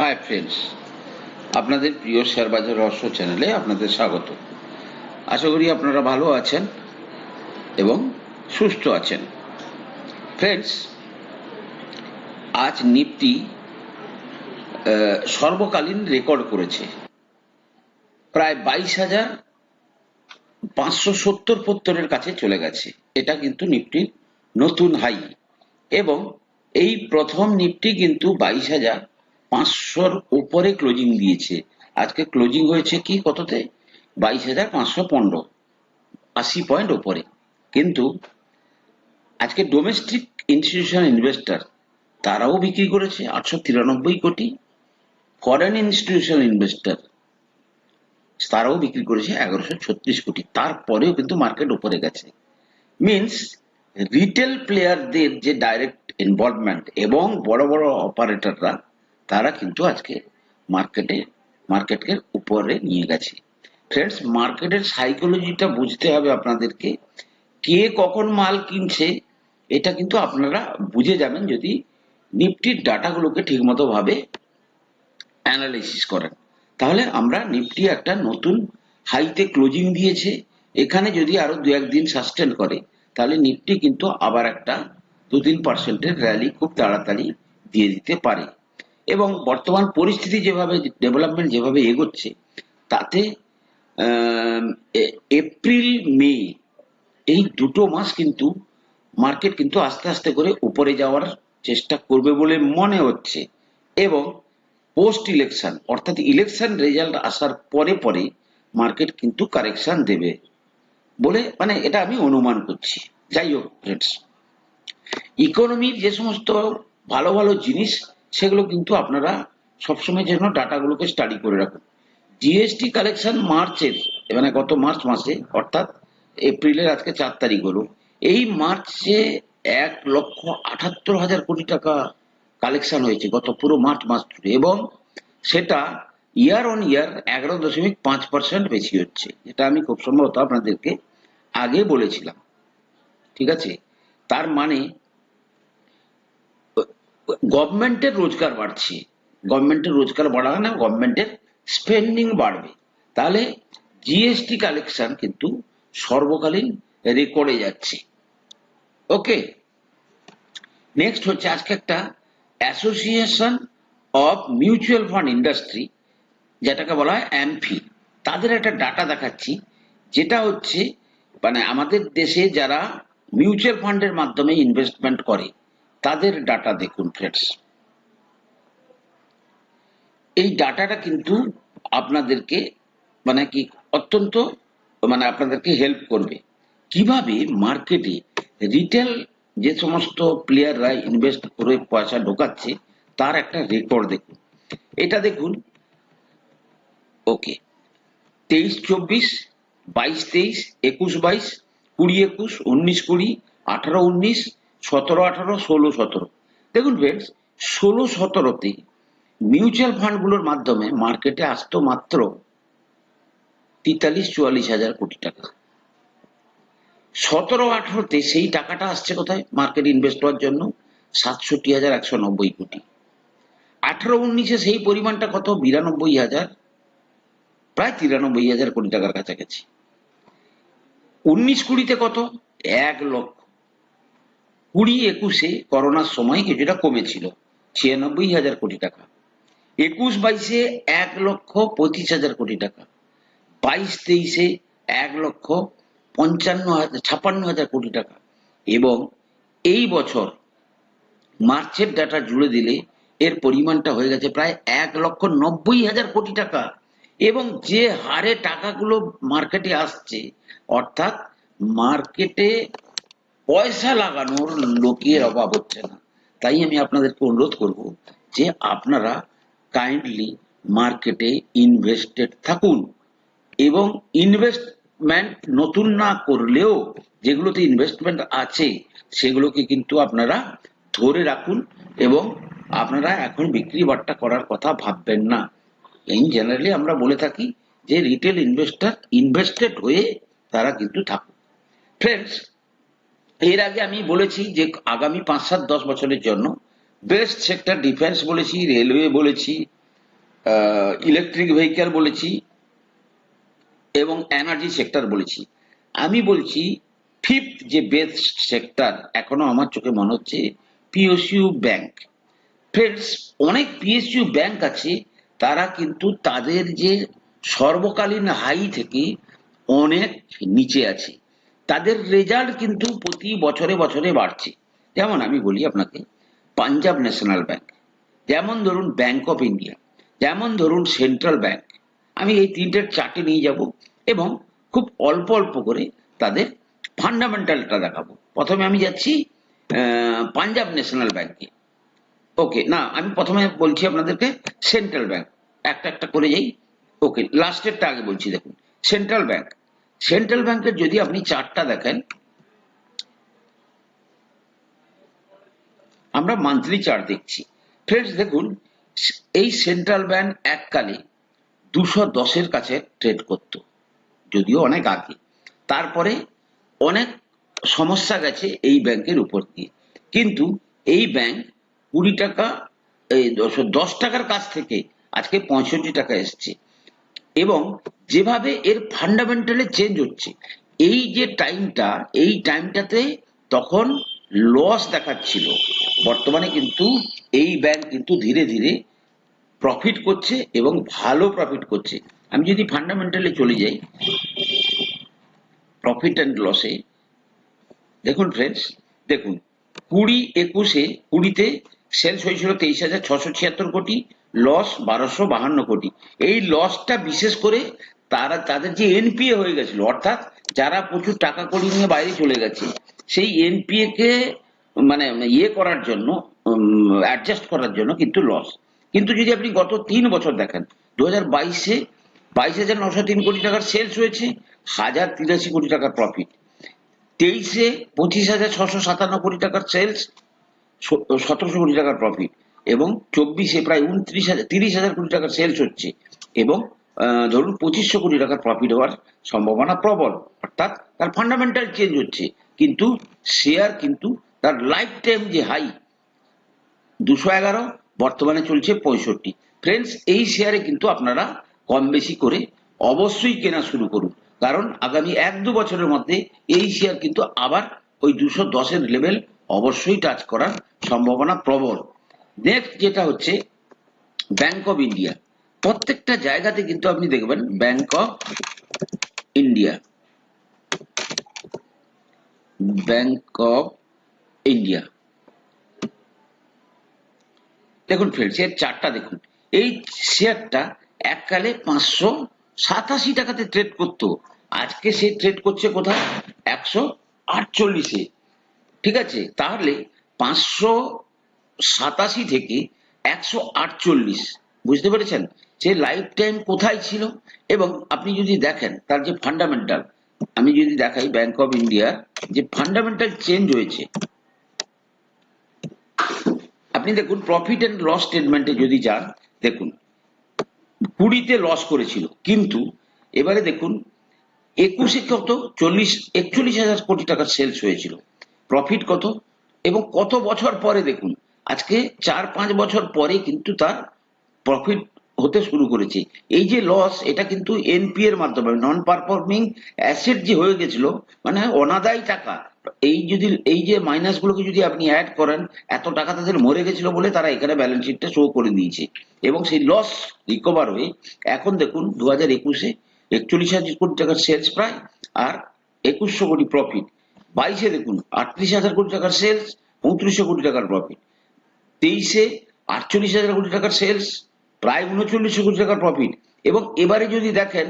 Hi friends আপনাদের প্রিয় share বাজার রহস্য চ্যানেলে আপনাদের স্বাগত। আশা করি আপনারা ভালো আছেন এবং সুস্থ আছেন। ফ্রেন্ডস আজ নিফটি সর্বকালীন রেকর্ড করেছে। প্রায় বাইশ হাজার পাঁচশো সত্তর পত্তরের কাছে চলে গেছে। এটা কিন্তু নিফটির নতুন হাই এবং এই প্রথম নিফটি কিন্তু বাইশ হাজার পাঁচশোর উপরে ক্লোজিং দিয়েছে। আজকে ক্লোজিং হয়েছে কি কততে? বাইশ হাজার পাঁচশো পনেরো। আশি পয়েন্ট ওপরে। কিন্তু আজকে ডোমেস্টিক ইনস্টিটিউশন ইনভেস্টর তারাও বিক্রি করেছে আটশো তিরানব্বই কোটি। ফরেন ইনস্টিটিউশন ইনভেস্টর তারাও বিক্রি করেছে এগারোশো ছত্রিশ কোটি। তারপরেও কিন্তু মার্কেট উপরে গেছে। মিনস রিটেল প্লেয়ারদের যে ডাইরেক্ট ইনভলভমেন্ট এবং বড় বড় অপারেটররা তারা কিন্তু আজকে মার্কেটে মার্কেটকে উপরে নিয়ে গেছে। ফ্রেন্ডস মার্কেটের সাইকোলজিটা বুঝতে হবে আপনাদেরকে। কে কখন মাল কিনছে, এটা কিন্তু আপনারা বুঝে যাবেন যদি নিফটির ডাটাগুলোকে ঠিকমতো ভাবে অ্যানালাইসিস করেন। তাহলে আমরা নিফটি একটা নতুন হাইতে ক্লোজিং দিয়েছে। এখানে যদি আরও দু একদিন সাস্টেন করে, তাহলে নিফটি কিন্তু আবার একটা দু তিন পার্সেন্টের র্যালি খুব তাড়াতাড়ি দিয়ে দিতে পারে। এবং বর্তমান পরিস্থিতি যেভাবে ডেভেলপমেন্ট যেভাবে এগোচ্ছে, তাতে এপ্রিল মে এই দুটো মাস কিন্তু মার্কেট কিন্তু আস্তে আস্তে করে উপরে যাওয়ার চেষ্টা করবে বলে মনে হচ্ছে। এবং পোস্ট ইলেকশন অর্থাৎ ইলেকশন রেজাল্ট আসার পরে পরে মার্কেট কিন্তু কারেকশন দেবে বলে মানে এটা আমি অনুমান করছি। যাই হোক ফ্রেন্ডস ইকোনমির যে সমস্ত ভালো ভালো জিনিস সেগুলো কিন্তু আপনারা সবসময় যেন ডাটাগুলোকে স্টাডি করে রাখুন। জিএসটি কালেকশন মার্চের মানে গত মার্চ মাসে, অর্থাৎ এপ্রিলের আজকে চার তারিখ হলো, এই মার্চে এক লক্ষ আটাত্তর হাজার কোটি টাকা কালেকশন হয়েছে গত পুরো মার্চ মাস জুড়ে এবং সেটা ইয়ার অন ইয়ার এগারো দশমিক পাঁচ পার্সেন্ট বেশি হচ্ছে এটা আমি খুব সম্ভবত আপনাদেরকে আগে বলেছিলাম। ঠিক আছে? তার মানে গভর্নমেন্টের রোজগার বাড়ছে। গভর্নমেন্টের রোজগার বাড়াবে না গভর্নমেন্টের স্পেন্ডিং বাড়বে। তাহলে জিএসটি কালেকশন কিন্তু সর্বকালীন রেকর্ডে যাচ্ছে। ওকে নেক্সট হচ্ছে আজকে একটা association of mutual fund industry যেটাকে বলা হয় অ্যামফি তাদের একটা ডাটা দেখাচ্ছি, যেটা হচ্ছে মানে আমাদের দেশে যারা মিউচুয়াল ফান্ডের মাধ্যমে ইনভেস্টমেন্ট করে তাদের ডাটা দেখুন ফ্রেন্ডস এই ডাটাটা কিন্তু আপনাদেরকে মানে কি অত্যন্ত মানে আপনাদেরকে হেল্প করবে। কীভাবে মার্কেটে রিটেল যে সমস্ত প্লেয়াররা ইনভেস্ট করে পয়সা ঢোকাচ্ছে, তার একটা রেকর্ড দেখুন। এটা দেখুন ওকে তেইশ, চব্বিশ, বাইশ, তেইশ, একুশ, বাইশ, কুড়ি, একুশ, উনিশ, কুড়ি, আঠারো, উনিশ সতেরো, আঠারো, ষোলো, সতেরো। দেখুন ফ্রেন্ডস ষোলো সতেরোতে মিউচুয়াল ফান্ডগুলোর মাধ্যমে মার্কেটে আসতো মাত্র তেতাল্লিশ, চুয়াল্লিশ হাজার কোটি টাকা। সতেরো, আঠারোতে সেই টাকাটা আসছে কোথায়? মার্কেট ইনভেস্ট হওয়ার জন্য সাতষট্টি হাজার একশো নব্বই কোটি। আঠারো, উনিশে সেই পরিমাণটা কত? বিরানব্বই হাজার, প্রায় তিরানব্বই হাজার কোটি টাকার কাছাকাছি। উনিশ, কুড়িতে কত? এক লক্ষ। কুড়ি একুশে করোনার সময় কিছুটা কমেছিল, ছিয়ানব্বই হাজার কোটি টাকা। একুশ বাইশে এক লক্ষ পঁচিশ হাজার কোটি টাকা। বাইশ তেইশে এক লক্ষ পঞ্চান্ন হাজার ছাপান্ন হাজার কোটি টাকা। এবং এই বছর মার্চের ডাটা জুড়ে দিলে এর পরিমাণটা হয়ে গেছে প্রায় এক লক্ষ নব্বই হাজার কোটি টাকা। এবং যে হারে টাকাগুলো মার্কেটে আসছে, অর্থাৎ মার্কেটে পয়সা লাগানোর লোকের অভাব হচ্ছে না। তাই আমি আপনাদেরকে অনুরোধ করব যে আপনারা কাইন্ডলি মার্কেটে ইনভেস্টেড থাকুন এবং ইনভেস্টমেন্ট নতুন না করলেও যেগুলোতে ইনভেস্টমেন্ট আছে, সেগুলোকে কিন্তু আপনারা ধরে রাখুন এবং আপনারা এখন বিক্রি বাট্টা করার কথা ভাববেন না। ইন জেনারেলি আমরা বলে থাকি যে রিটেল ইনভেস্টার ইনভেস্টেড হয়ে তারা কিন্তু থাকুক। ফ্রেন্ডস এর আগে আমি বলেছি যে আগামী পাঁচ, সাত, দশ বছরের জন্য বেস্ট সেক্টর ডিফেন্স বলেছি রেলওয়ে বলেছি ইলেকট্রিক ভেহিক্যাল বলেছি এবং এনার্জি সেক্টর বলেছি। আমি বলছি ফিফথ যে বেস্ট সেক্টর এখনও আমার চোখে মনে হচ্ছে পিএসইউ ব্যাংক ফ্রেন্ডস অনেক পিএসইউ ব্যাংক আছে, তারা কিন্তু তাদের যে সর্বকালীন হাই থেকে অনেক নিচে আছে। তাদের রেজাল্ট কিন্তু প্রতি বছরে বছরে বাড়ছে। যেমন আমি বলি আপনাকে পাঞ্জাব ন্যাশনাল ব্যাংক যেমন ধরুন ব্যাংক অফ ইন্ডিয়া যেমন ধরুন সেন্ট্রাল ব্যাংক আমি এই তিনটের চার্টে নিয়ে যাব এবং খুব অল্প অল্প করে তাদের ফান্ডামেন্টালটা দেখাবো। প্রথমে আমি যাচ্ছি পাঞ্জাব ন্যাশনাল ব্যাংকে ওকে না, আমি প্রথমে বলছি আপনাদেরকে সেন্ট্রাল ব্যাংক একটা একটা করে যাই। ওকে লাস্টেরটা আগে বলছি দেখুন। সেন্ট্রাল ব্যাংক সেন্ট্রাল ব্যাংকের যদি আপনি চার্টটা দেখেন, আমরা মান্থলি চার্ট দেখছি। ফ্রেন্ডস দেখুন, এই সেন্ট্রাল ব্যাংক এককালে দুশো দশের কাছে ট্রেড করত, যদিও অনেক আগে। তারপরে অনেক সমস্যা গেছে এই ব্যাংকের উপর দিয়ে। কিন্তু এই ব্যাংক কুড়ি টাকা, এই দশ- টাকার কাছ থেকে আজকে পঁয়ষট্টি টাকা এসছে। এবং যেভাবে এর ফান্ডামেন্টালে চেঞ্জ হচ্ছে, এই যে টাইমটা এই টাইমটাতে তখন লস দেখাচ্ছিল। বর্তমানে কিন্তু এই ব্যাংক কিন্তু ধীরে ধীরে প্রফিট করছে এবং ভালো প্রফিট করছে। আমি যদি ফান্ডামেন্টালে চলে যাই প্রফিট অ্যান্ড লসে দেখুন ফ্রেন্ডস দেখুন, কুড়ি একুশে, কুড়িতে সেলস হয়েছিল তেইশ হাজার ছশো ছিয়াত্তর কোটি লস বারোশো বাহান্ন কোটি। এই লসটা বিশেষ করে তারা, তাদের যে এনপিএ হয়ে গেছিল, অর্থাৎ যারা প্রচুর টাকা কড়ি নিয়ে বাইরে চলে গেছে, সেই এনপিএ কে মানে ইয়ে করার জন্য অ্যাডজাস্ট করার জন্য কিন্তু লস কিন্তু যদি আপনি গত তিন বছর দেখেন, দু হাজার বাইশে বাইশ হাজার নশো তিন কোটি টাকার সেলস হয়েছে, হাজার তিরাশি কোটি টাকার প্রফিট তেইশে পঁচিশ হাজার ছশো সাতান্ন কোটি টাকার সেলস সতেরোশো কোটি টাকার প্রফিট এবং চব্বিশে প্রায় উনত্রিশ হাজার, তিরিশ হাজার কোটি টাকার সেলস হচ্ছে এবং ধরুন পঁচিশশো কোটি টাকার প্রফিট হওয়ার সম্ভাবনা প্রবল, অর্থাৎ তার ফান্ডামেন্টাল চেঞ্জ হচ্ছে। কিন্তু শেয়ার কিন্তু তার লাইফ টাইম যে হাই দুশো এগারো, বর্তমানে চলছে পঁয়ষট্টি। ফ্রেন্ডস এই শেয়ারে কিন্তু আপনারা কম বেশি করে অবশ্যই কেনা শুরু করুন। কারণ আগামী এক দু বছরের মধ্যে এই শেয়ার কিন্তু আবার ওই দুশো দশের লেভেল অবশ্যই টাচ করার সম্ভাবনা প্রবল। নেক্সট যেটা হচ্ছে ব্যাংক অফ ইন্ডিয়া প্রত্যেকটা জায়গাতে কিন্তু আপনি দেখবেন Bank of India Bank of India দেখুন ফ্রেন্ডস এর চারটা দেখুন। এই শেয়ারটা এককালে পাঁচশো সাতাশি টাকাতে ট্রেড করতো। আজকে সে ট্রেড করছে কোথায়? একশো আটচল্লিশে। ঠিক আছে? তাহলে পাঁচশো সাতাশি থেকে একশো আটচল্লিশ। বুঝতে পেরেছেন? সে লাইফ টাইম কোথায় ছিল? এবং আপনি যদি দেখেন, তার যে ফান্ডামেন্টাল আমি যদি দেখাই ব্যাংক অফ ইন্ডিয়ার যে ফান্ডামেন্টাল চেঞ্জ হয়েছে। আপনি দেখুন প্রফিট অ্যান্ড লস স্টেটমেন্টে যদি যান, দেখুন, কুড়িতে লস করেছিল। কিন্তু এবারে দেখুন, একুশে কত? চল্লিশ, একচল্লিশ হাজার কোটি টাকার সেলস হয়েছিল। প্রফিট কত? এবং কত বছর পরে দেখুন আজকে চার, পাঁচ বছর পরে কিন্তু তার প্রফিট হতে শুরু করেছে। এই যে লস এটা কিন্তু এনপি এর মাধ্যমে নন পারফর্মিং অ্যাসেট যে হয়ে গেছিল মানে অনাদায়ী টাকা, এই যদি, এই যে মাইনাস গুলোকে যদি আপনি অ্যাড করেন, এত টাকা তাদের মরে গেছিল বলে তারা এখানে ব্যালেন্স শিটটা শো করে দিয়েছে। এবং সেই লস রিকভার হয়ে, এখন দেখুন দু হাজার একুশে একচল্লিশ হাজার কোটি টাকার সেলস প্রায়, আর একুশশো কোটি প্রফিট বাইশে দেখুন, আটত্রিশ হাজার কোটি টাকার সেলস পঁয়ত্রিশশো কোটি টাকার প্রফিট তেইশে আটচল্লিশ হাজার কোটি টাকার সেলস প্রায় উনচল্লিশশো কোটি টাকার প্রফিট এবং এবারে যদি দেখেন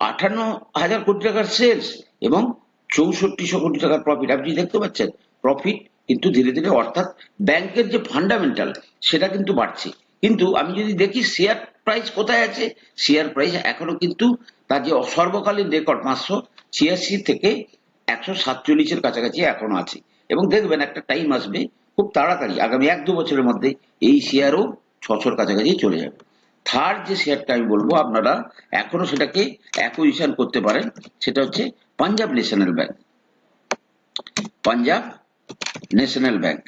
আটান্ন হাজার কোটি টাকার সেলস এবং চৌষট্টিশো কোটি টাকার প্রফিট আপনি দেখতে পাচ্ছেন প্রফিট কিন্তু ধীরে ধীরে অর্থাৎ ব্যাংকের যে ফান্ডামেন্টাল সেটা কিন্তু বাড়ছে। কিন্তু আমি যদি দেখি শেয়ার প্রাইস কোথায় আছে? শেয়ার প্রাইস এখনও কিন্তু তার যে সর্বকালীন রেকর্ড পাঁচশো ছিয়াশি থেকে একশো সাতচল্লিশের কাছাকাছি এখনও আছে। এবং দেখবেন একটা টাইম আসবে খুব তাড়াতাড়ি, আগামী এক দু বছরের মধ্যে এই শেয়ারও ছশোর কাছাকাছি চলে যাবে। থার্ড যে শেয়ারটা আমি বলব, আপনারা এখনও সেটাকে অ্যাকুইজিশন করতে পারেন, সেটা হচ্ছে Punjab National Bank Punjab National Bank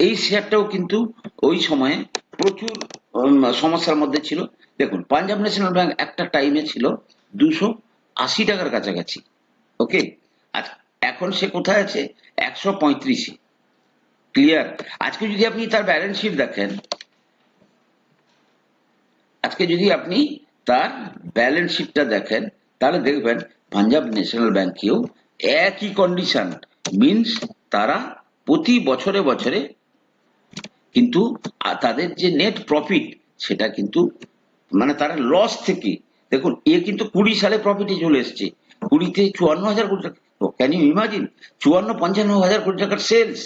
এই শেয়ারটাও কিন্তু ওই সময়ে প্রচুর সমস্যার মধ্যে ছিল। দেখুন পাঞ্জাব ন্যাশনাল ব্যাংক একটা টাইমে ছিল দুশো আশি টাকার কাছাকাছি ওকে আজ এখন সে কোথায় আছে? একশো পঁয়ত্রিশে। ক্লিয়ার আজকে যদি আপনি তার ব্যালেন্স শিট দেখেন, আজকে যদি আপনি তার ব্যালেন্স শিটটা দেখেন, তাহলে দেখবেন পাঞ্জাব ন্যাশনাল ব্যাংকেও একই কন্ডিশন মিনস তারা প্রতি বছরে বছরে কিন্তু তাদের যে নেট প্রফিট সেটা কিন্তু মানে তারা লস থেকে, দেখুন, এ কিন্তু কুড়ি সালে প্রফিটে চলে এসছে। কুড়িতে চুয়ান্ন হাজার কোটি টাকা ক্যান ইউ ইমাজিন চুয়ান্ন, পঞ্চান্ন হাজার কোটি টাকার সেলস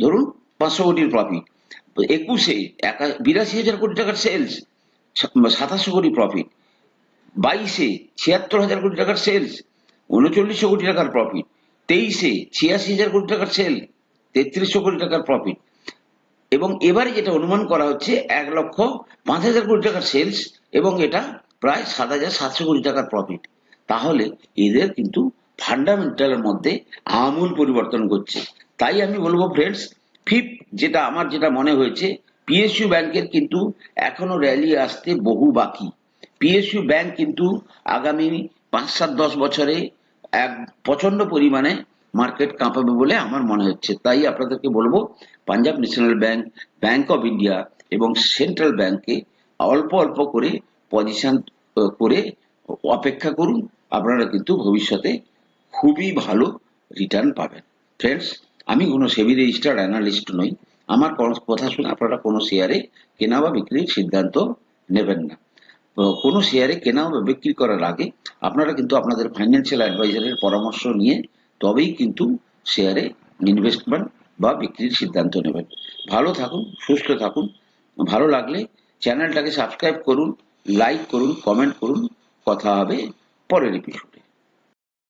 ধরুন পাঁচশো কোটির প্রফিট একুশে একা- বিরাশি হাজার কোটি টাকার সেলস সাতাশশো কোটি প্রফিট বাইশে ছিয়াত্তর হাজার কোটি টাকার সেলস উনচল্লিশশো কোটি টাকার প্রফিট তেইশে ছিয়াশি হাজার কোটি টাকার সেল তেত্রিশশো কোটি টাকার প্রফিট এবং এবারে যেটা অনুমান করা হচ্ছে, এক লক্ষ পাঁচ হাজার কোটি টাকার সেলস এবং এটা প্রায় সাত হাজার সাতশো কোটি টাকার প্রফিট তাহলে এদের কিন্তু ফান্ডামেন্টালের মধ্যে আমূল পরিবর্তন করছে তাই আমি বলব ফ্রেন্ডস ফিফ যেটা আমার যেটা মনে হয়েছে পিএসইউ ব্যাংকের কিন্তু এখনও র্যালি আসতে বহু বাকি। পিএসইউ ব্যাংক কিন্তু আগামী পাঁচ সাত দশ বছরে এক প্রচণ্ড পরিমাণে মার্কেট কাঁপাবে বলে আমার মনে হচ্ছে। তাই আপনাদেরকে বলব Punjab National Bank Bank of India এবং সেন্ট্রাল ব্যাংকে অল্প অল্প করে পজিশন করে অপেক্ষা করুন। আপনারা কিন্তু ভবিষ্যতে খুবই ভালো রিটার্ন পাবেন। ফ্রেন্ডস আমি কোনো সেবি রেজিস্টার্ড অ্যানালিস্ট নই। আমার কথা শুনে আপনারা কোনো শেয়ারে কেনা বা বিক্রির সিদ্ধান্ত নেবেন না। কোনো শেয়ারে কেনা বা বিক্রি করার আগে আপনারা কিন্তু আপনাদের ফাইন্যান্সিয়াল অ্যাডভাইজারের পরামর্শ নিয়ে তবেই কিন্তু শেয়ারে ইনভেস্টমেন্ট বা বিক্রির সিদ্ধান্ত নেবেন। ভালো থাকুন, সুস্থ থাকুন। ভালো লাগলে চ্যানেলটাকে সাবস্ক্রাইব করুন লাইক করুন কমেন্ট করুন। কথা হবে পরের এপিসোড